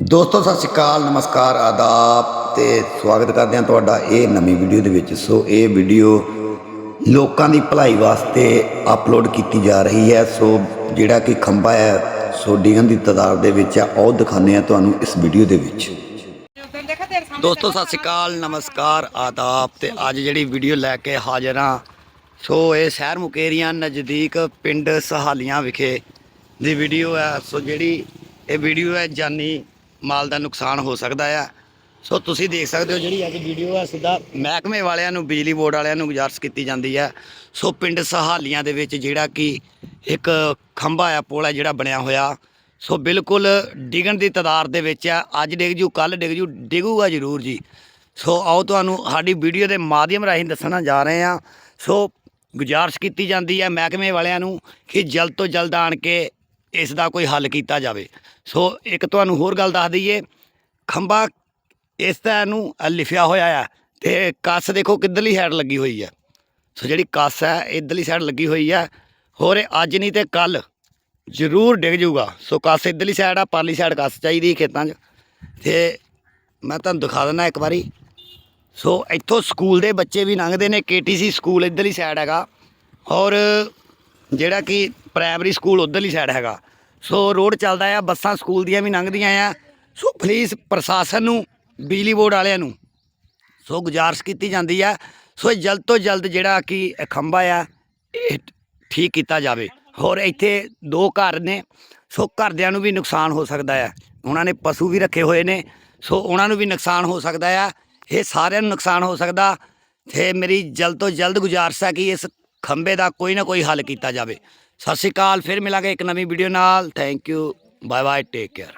ਦੋਸਤੋ, ਸਤਿ ਸ਼੍ਰੀ ਅਕਾਲ, ਨਮਸਕਾਰ, ਆਦਾਬ ਤੇ ਸਵਾਗਤ ਕਰਦੇ ਹਾਂ ਤੁਹਾਡਾ ਇਹ ਨਵੀਂ ਵੀਡੀਓ ਦੇ ਵਿੱਚ। ਸੋ ਇਹ ਵੀਡੀਓ ਲੋਕਾਂ ਦੀ ਭਲਾਈ ਵਾਸਤੇ ਅਪਲੋਡ ਕੀਤੀ ਜਾ ਰਹੀ ਹੈ। ਸੋ ਜਿਹੜਾ ਕਿ ਖੰਭਾ ਹੈ, ਸੋ ਡਿਗਨ ਦੀ ਤਾਦਾਦ ਦੇ ਵਿੱਚ ਆ ਉਹ ਦਿਖਾਉਂਦੇ ਆ ਤੁਹਾਨੂੰ ਇਸ ਵੀਡੀਓ ਦੇ ਵਿੱਚ। ਦੋਸਤੋ, ਸਤਿ ਸ਼੍ਰੀ ਅਕਾਲ, ਨਮਸਕਾਰ, ਆਦਾਬ ਤੇ ਅੱਜ ਜਿਹੜੀ ਵੀਡੀਓ ਲੈ ਕੇ ਹਾਜ਼ਰ ਹਾਂ, ਸੋ ਇਹ ਸ਼ਹਿਰ ਮੁਕੇਰੀਆਂ ਨਜ਼ਦੀਕ ਪਿੰਡ ਸਹਾਲੀਆਂ ਵਿਖੇ ਦੀ ਵੀਡੀਓ ਹੈ। ਸੋ ਜਿਹੜੀ ਇਹ ਵੀਡੀਓ ਹੈ, ਜਾਨੀ ਮਾਲ ਦਾ ਨੁਕਸਾਨ ਹੋ ਸਕਦਾ ਹੈ ਸੋ ਤੁਸੀਂ ਦੇਖ ਸਕਦੇ ਹੋ ਜਿਹੜੀ ਅੱਜ ਵੀਡੀਓ ਹੈ ਸਿੱਧਾ ਮਹਿਕਮੇ ਵਾਲਿਆਂ ਨੂੰ, ਬਿਜਲੀ ਬੋਰਡ ਵਾਲਿਆਂ ਨੂੰ ਗੁਜ਼ਾਰਿਸ਼ ਕੀਤੀ ਜਾਂਦੀ ਹੈ ਸੋ ਪਿੰਡ ਸਹਾਲੀਆਂ ਦੇ ਵਿੱਚ ਜਿਹੜਾ ਕਿ ਇੱਕ ਖੰਭਾ ਆ, ਪੁਲ ਹੈ ਜਿਹੜਾ ਬਣਿਆ ਹੋਇਆ। ਸੋ ਬਿਲਕੁਲ ਡਿਗਣ ਦੀ ਤਦਾਰ ਦੇ ਵਿੱਚ ਆ। ਅੱਜ ਡਿੱਗ ਜੂ ਕੱਲ ਡਿੱਗ ਜੂ, ਡਿਗੂਗਾ ਜ਼ਰੂਰ ਜੀ। ਸੋ ਆਓ ਤੁਹਾਨੂੰ ਸਾਡੀ ਵੀਡੀਓ ਦੇ ਮਾਧਿਅਮ ਰਾਹੀਂ ਦੱਸਣਾ ਜਾ ਰਹੇ ਹਾਂ ਸੋ ਗੁਜ਼ਾਰਿਸ਼ ਕੀਤੀ ਜਾਂਦੀ ਹੈ ਮਹਿਕਮੇ ਵਾਲਿਆਂ ਨੂੰ ਕਿ ਜਲਦ ਤੋਂ ਜਲਦ ਆਣ ਕੇ ਇਸ ਦਾ ਕੋਈ ਹੱਲ ਕੀਤਾ ਜਾਵੇ। ਸੋ ਇੱਕ ਤੁਹਾਨੂੰ ਹੋਰ ਗੱਲ ਦੱਸ ਦਈਏ, ਖੰਭਾ ਇਸ ਤਰ੍ਹਾਂ ਨੂੰ ਅ ਲਿਖਿਆ ਹੋਇਆ ਹੈ ਤੇ ਕੱਸ ਦੇਖੋ ਕਿੱਧਰਲੀ ਸਾਈਡ ਲੱਗੀ ਹੋਈ ਹੈ ਸੋ ਜਿਹੜੀ ਕੱਸ ਹੈ ਇੱਧਰਲੀ ਸਾਈਡ ਲੱਗੀ ਹੋਈ ਹੈ ਹੋਰ ਅੱਜ ਨਹੀਂ ਤੇ ਕੱਲ ਜ਼ਰੂਰ ਡਿੱਗ ਜਾਊਗਾ। ਸੋ ਕੱਸ ਇੱਧਰਲੀ ਸਾਈਡ ਆ, ਪਰਲੀ ਸਾਈਡ ਕੱਸ ਚਾਹੀਦੀ ਖੇਤਾਂ 'ਚ। ਤੇ ਮੈਂ ਤੁਹਾਨੂੰ ਦਿਖਾ ਦਿੰਦਾ ਇੱਕ ਵਾਰੀ। ਸੋ ਇੱਥੋਂ ਸਕੂਲ ਦੇ ਬੱਚੇ ਵੀ ਲੰਘਦੇ ਨੇ, ਕੇਟੀਸੀ ਸਕੂਲ ਇੱਧਰਲੀ ਸਾਈਡ ਹੈਗਾ। ਔਰ ਜਿਹੜਾ ਕਿ ਪ੍ਰਾਇਮਰੀ ਸਕੂਲ ਉਧਰਲੀ ਸਾਈਡ ਹੈਗਾ। ਸੋ ਰੋਡ ਚੱਲਦਾ ਆ, ਬੱਸਾਂ ਸਕੂਲ ਦੀਆਂ ਵੀ ਲੰਘਦੀਆਂ ਆ। ਸੋ ਪੁਲਿਸ ਪ੍ਰਸ਼ਾਸਨ ਨੂੰ, ਬਿਜਲੀ ਬੋਰਡ ਵਾਲਿਆਂ ਨੂੰ ਸੋ ਗੁਜ਼ਾਰਿਸ਼ ਕੀਤੀ ਜਾਂਦੀ ਆ। ਸੋ ਇਹ ਜਲਦ ਤੋਂ ਜਲਦ ਜਿਹੜਾ ਕਿ ਖੰਭਾ ਆ, ਇਹ ਠੀਕ ਕੀਤਾ ਜਾਵੇ। ਹੋਰ ਇੱਥੇ ਦੋ ਘਰ ਨੇ, ਸੋ ਘਰਦਿਆਂ ਨੂੰ ਵੀ ਨੁਕਸਾਨ ਹੋ ਸਕਦਾ ਆ। ਉਹਨਾਂ ਨੇ ਪਸ਼ੂ ਵੀ ਰੱਖੇ ਹੋਏ ਨੇ, ਸੋ ਉਹਨਾਂ ਨੂੰ ਵੀ ਨੁਕਸਾਨ ਹੋ ਸਕਦਾ ਆ। ਇਹ ਸਾਰਿਆਂ ਨੂੰ ਨੁਕਸਾਨ ਹੋ ਸਕਦਾ। ਤੇ ਮੇਰੀ ਜਲਦ ਤੋਂ ਜਲਦ ਗੁਜ਼ਾਰਿਸ਼ ਹੈ ਕਿ ਇਸ ਖੰਭੇ ਦਾ ਕੋਈ ਨਾ ਕੋਈ ਹੱਲ ਕੀਤਾ ਜਾਵੇ। ਸਤਿ ਸ਼੍ਰੀ ਅਕਾਲ, ਫਿਰ ਮਿਲਾਂਗੇ ਇੱਕ ਨਵੀਂ ਵੀਡੀਓ ਨਾਲ। Thank you bye bye take care